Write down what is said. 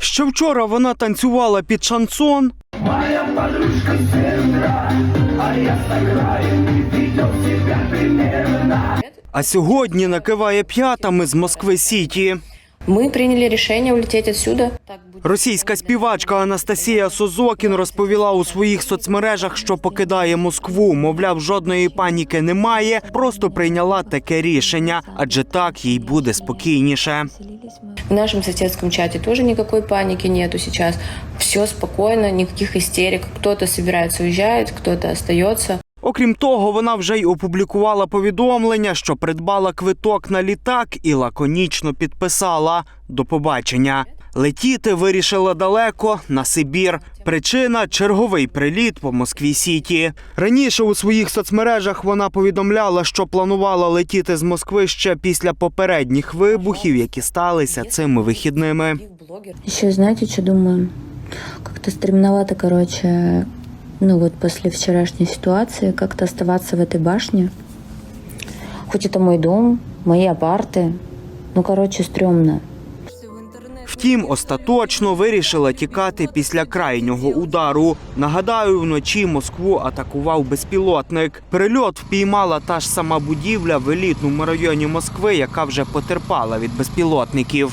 Ще вчора вона танцювала під шансон. А я себя А сьогодні накиває п'ятами з Москви Сіті. Мы приняли решение улететь отсюда. Так. Російська співачка Анастасія Созокін розповіла у своїх соцмережах, що покидає Москву. Мовляв, жодної паніки немає, просто прийняла таке рішення, адже так їй буде спокійніше. В нашем соседском чате тоже никакой паники нету сейчас. Все спокойно, никаких истерик. Кто-то собирается уезжать, кто-то остается. Окрім того, вона вже й опублікувала повідомлення, що придбала квиток на літак і лаконічно підписала до побачення. Летіти вирішила далеко на Сибір. Причина черговий приліт по Москві Сіті. Раніше у своїх соцмережах вона повідомляла, що планувала летіти з Москви ще після попередніх вибухів, які сталися цими вихідними. Блогер. Еще знаете, что думаю? Как-то стремновато, короче, ну вот после вчерашней ситуации, как-то оставаться в этой башне. Хоть это мой дом, мои апарты. Ну, короче, стрёмно. Втім, остаточно вирішила тікати після крайнього удару. Нагадаю, вночі Москву атакував безпілотник. Прильот впіймала та ж сама будівля в елітному районі Москви, яка вже потерпала від безпілотників.